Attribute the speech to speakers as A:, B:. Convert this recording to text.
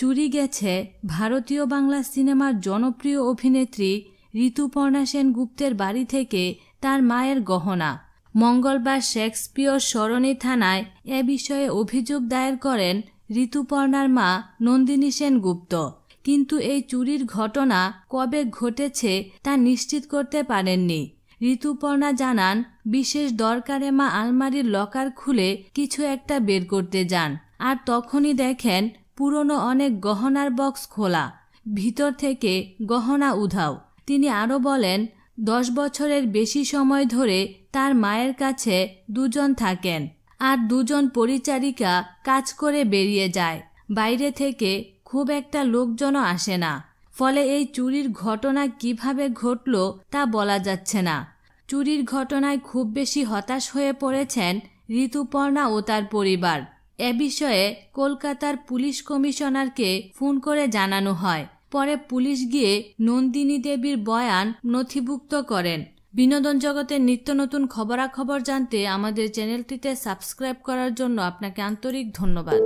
A: চুরি গেছে ভারতীয় বাংলা সিনেমার জনপ্রিয় অভিনেত্রী ঋতুপর্ণা সেনগুপ্তের বাড়ি থেকে তার মায়ের গহনা। মঙ্গলবার শেক্সপিয়র সরণি থানায় এ বিষয়ে অভিযোগ দায়ের করেন ঋতুপর্ণার মা নন্দিনী সেনগুপ্ত। কিন্তু এই চুরির ঘটনা কবে ঘটেছে তা নিশ্চিত করতে পারেননি। ঋতুপর্ণা জানান, বিশেষ দরকারে মা আলমারির লকার খুলে কিছু একটা বের করতে যান। আর তখনই দেখেন পুরনো অনেক গহনার বক্স খোলা। ভিতর থেকে গহনা উধাও। তিনি আরও বলেন, দশ বছরের বেশি সময় ধরে তার মায়ের কাছে দুজন থাকেন আর দুজন পরিচারিকা কাজ করে বেরিয়ে যায়। বাইরে থেকে খুব একটা লোকজনও আসে না। ফলে এই চুরির ঘটনা কীভাবে ঘটল তা বলা যাচ্ছে না। চুরির ঘটনায় খুব বেশি হতাশ হয়ে পড়েছেন ঋতুপর্ণা ও তার পরিবার। এ বিষয়ে কলকাতার পুলিশ কমিশনারকে ফোন করে জানানো হয়। পরে পুলিশ গিয়ে নন্দিনী দেবীর বয়ান নথিভুক্ত করেন। বিনোদন জগতের নিত্য নতুন খবরাখবর জানতে আমাদের চ্যানেলটিতে সাবস্ক্রাইব করার জন্য আপনাকে আন্তরিক ধন্যবাদ।